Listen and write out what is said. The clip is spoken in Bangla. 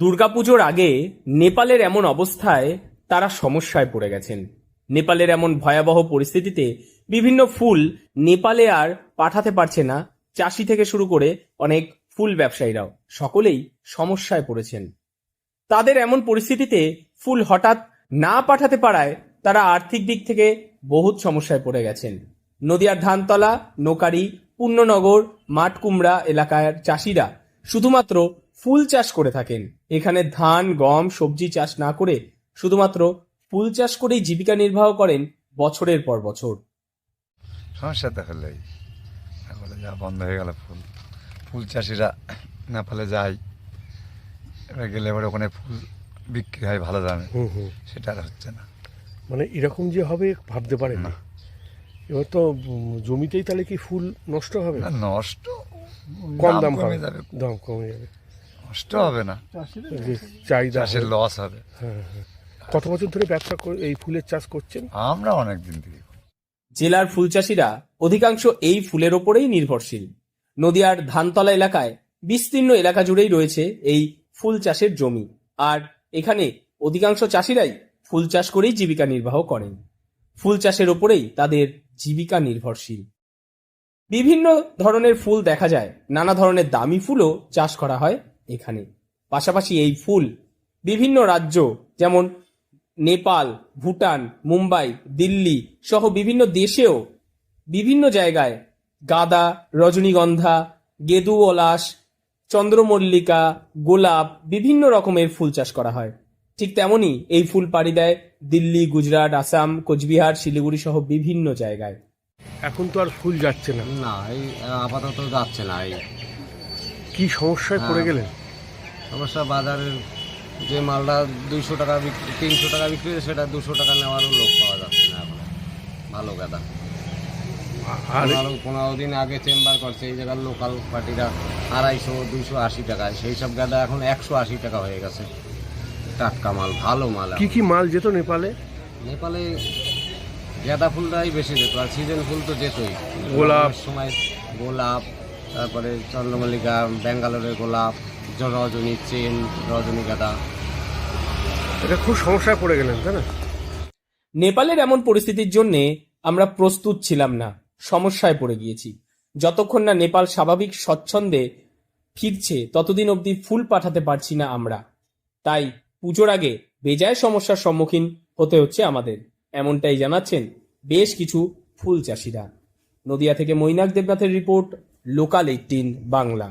দুর্গাপুজোর আগে নেপালের এমন অবস্থায় তারা সমস্যায় পড়ে গেছেন। নেপালের এমন ভয়াবহ পরিস্থিতিতে বিভিন্ন ফুল নেপালে আর পাঠাতে পারছে না। চাষি থেকে শুরু করে অনেক ফুল ব্যবসায়ীরাও সকলেই সমস্যায় পড়েছেন। তাদের এমন পরিস্থিতিতে ফুল হঠাৎ না পাঠাতে পারায় তারা আর্থিক দিক থেকে বহুত সমস্যায় পড়ে গেছেন। নদিয়ার ধানতলা, নোকারি, পূর্ণনগর, মাঠকুমড়া এলাকার চাষিরা শুধুমাত্র ফুল চাষ করে থাকেন। এখানে ধান গম সবজি চাষ না করে শুধুমাত্র ফুল চাষ করেই জীবিকা নির্বাহ করেন বছরের পর বছর। সমস্যা তো হলেই। যা বন্ধ হয়ে গেল ফুল। ফুল চাষিরা নেপালে যায় এবার গেলে এবার ওখানে ফুল বিক্রি হয় ভালো দামে। হুম হুম। সেটা আর হচ্ছে না। মানে এরকম যে হবে ভাবতে পারেন না। না। এবার তো জমিতেই তাহলে কি ফুল নষ্ট হবে? না, নষ্ট। কম দাম কমে যাবে। দাম কমে যাবে। নষ্ট হবে না। চাহিদা চাষের লস হবে। হ্যাঁ হ্যাঁ কত বছর ধরে ব্যবসা করে এই ফুলের চাষ করছেন? আমরা অনেক দিন থেকে জেলার ফুল চাষিরা অধিকাংশ এই ফুলের ওপরেই নির্ভরশীল। নদিয়ার ধানতলা এলাকায় বিস্তীর্ণ এলাকা জুড়েই রয়েছে এই ফুল চাষের জমি। আর এখানে অধিকাংশ চাষিরাই ফুল চাষ করেই জীবিকা নির্বাহ করেন। ফুল চাষের ওপরেই তাদের জীবিকা নির্ভরশীল। বিভিন্ন ধরনের ফুল দেখা যায়। নানা ধরনের দামি ফুলও চাষ করা হয়। এখানে। পাশাপাশি এই ফুল বিভিন্ন রাজ্য যেমন নেপাল ভুটান মুম্বাই দিল্লি সহ বিভিন্ন দেশেও বিভিন্ন জায়গায় গাঁদা রজনীগন্ধা গেদু ওলাস চন্দ্রমল্লিকা গোলাপ বিভিন্ন রকমের ফুল চাষ করা হয়। ঠিক তেমনি এই ফুল পাড়ি দেয় দিল্লি গুজরাট আসাম কোচবিহার শিলিগুড়ি সহ বিভিন্ন জায়গায়। এখন তো আর ফুল যাচ্ছে না। না এই আপাতত যাচ্ছে না এই কি সমস্যায় পড়ে হ্যাঁ। গেলেন অবশ্য বাজারের যে মালটা দুইশো টাকা বিক্রি তিনশো টাকা বিক্রি সেটা দুশো টাকা নেওয়ারও লোক পাওয়া যাচ্ছে না এখন ভালো গাদা আর পনেরো পনেরো দিন আগে চেম্বার করছে এই জায়গার লোকাল পার্টিরা আড়াইশো দুইশো আশি টাকায় সেই সব গাদা এখন একশো আশি টাকা হয়ে গেছে টাটকা মাল ভালো মাল কি। কি মাল যেত নেপালে নেপালে গাঁদা ফুলটাই বেশি যেত আর সিজন ফুল তো যেতই গোলাপ। সময় গোলাপ তারপরে চন্দ্রমল্লিকা ব্যাঙ্গালোরের গোলাপ রজনী চেন রজনী গাঁদা। এটা খুব সমস্যায় পড়ে গেলেন তাই না? নেপালের এমন পরিস্থিতির জন্য আমরা প্রস্তুত ছিলাম না সমস্যায় পড়ে গিয়েছি। যতক্ষণ না নেপাল স্বাভাবিক স্বচ্ছন্দে ফিরছে ততদিন অবধি ফুল পাঠাতে পারছি না আমরা। তাই পুজোর আগে বেজায় সমস্যার সম্মুখীন হতে হচ্ছে আমাদের। এমনটাই জানাচ্ছেন বেশ কিছু ফুল চাষিরা। নদিয়া থেকে মৈনাক দেবনাথের রিপোর্ট লোকাল এইটিন বাংলা